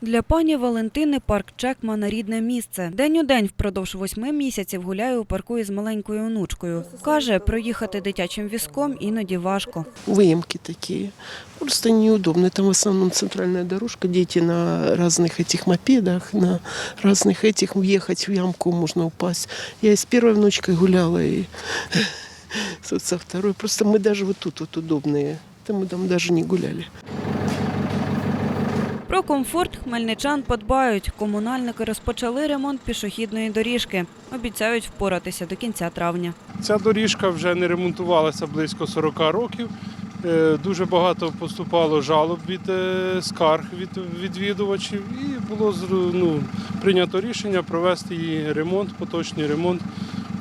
Для пані Валентини парк Чекмана рідне місце. День у день впродовж восьми місяців гуляє у парку із маленькою онучкою. Каже, проїхати дитячим візком іноді важко. выемки такие. Просто неудобно. Там в основном центральная дорожка, дети на разных этих мопедах, на разных этих въехать в ямку можно упасть. Я и с первой внучкой гуляла, и со со второй. Просто мы даже вот тут вот удобные. Там мы там даже не гуляли. Про комфорт хмельничан подбають. Комунальники розпочали ремонт пішохідної доріжки. Обіцяють впоратися до кінця травня. Ця доріжка вже не ремонтувалася близько 40 років. Е, Дуже багато поступало жалоб від е, скарг від відвідувачів, і було ну, прийнято рішення провести її ремонт, поточний ремонт,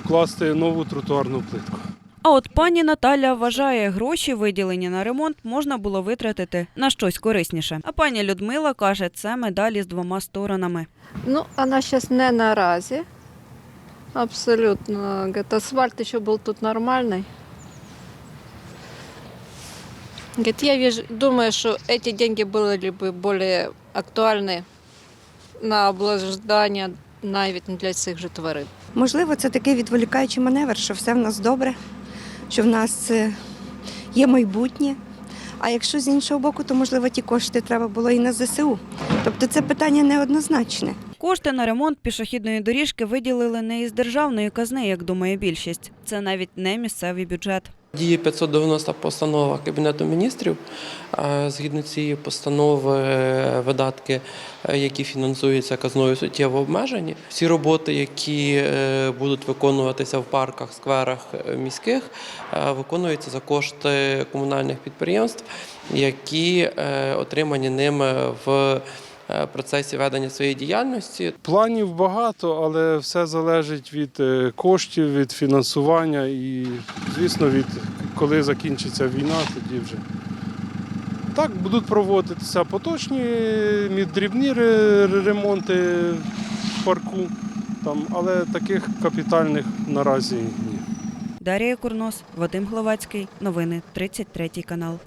вкласти нову тротуарну плитку. А от пані Наталя вважає, гроші, виділені на ремонт, можна було витратити на щось корисніше. А пані Людмила каже, це медалі з двома сторонами. Ну, она сейчас не наразі. Абсолютно. Говорит, асфальт еще был тут нормальный. Говорит, я вижу, думаю, что эти деньги были бы более актуальны на обладнання навіть для цих же тварин. Можливо, це такий відволікаючий маневр, що все в нас добре, що в нас є майбутнє. А якщо з іншого боку, то можливо ті кошти треба було і на ЗСУ. Тобто це питання неоднозначне. Кошти на ремонт пішохідної доріжки виділили не із державної казни, як думає більшість. Це навіть не місцевий бюджет. Діє 590 постанова Кабінету міністрів. Згідно цієї постанови, е, видатки, е, які фінансуються казною, суттєво обмежені. Всі роботи, які е, будуть виконуватися в парках, скверах міських, виконуються за кошти комунальних підприємств, які отримані ними в процесі ведення своєї діяльності. Планів багато, але все залежить від е, коштів, від фінансування і, звісно, від коли закінчиться війна, тоді вже. Так, будуть проводитися поточні е, дрібні ремонти в парку, там, але таких капітальних наразі ні. Дарія Курнос, Вадим Гловацький. Новини 33 канал.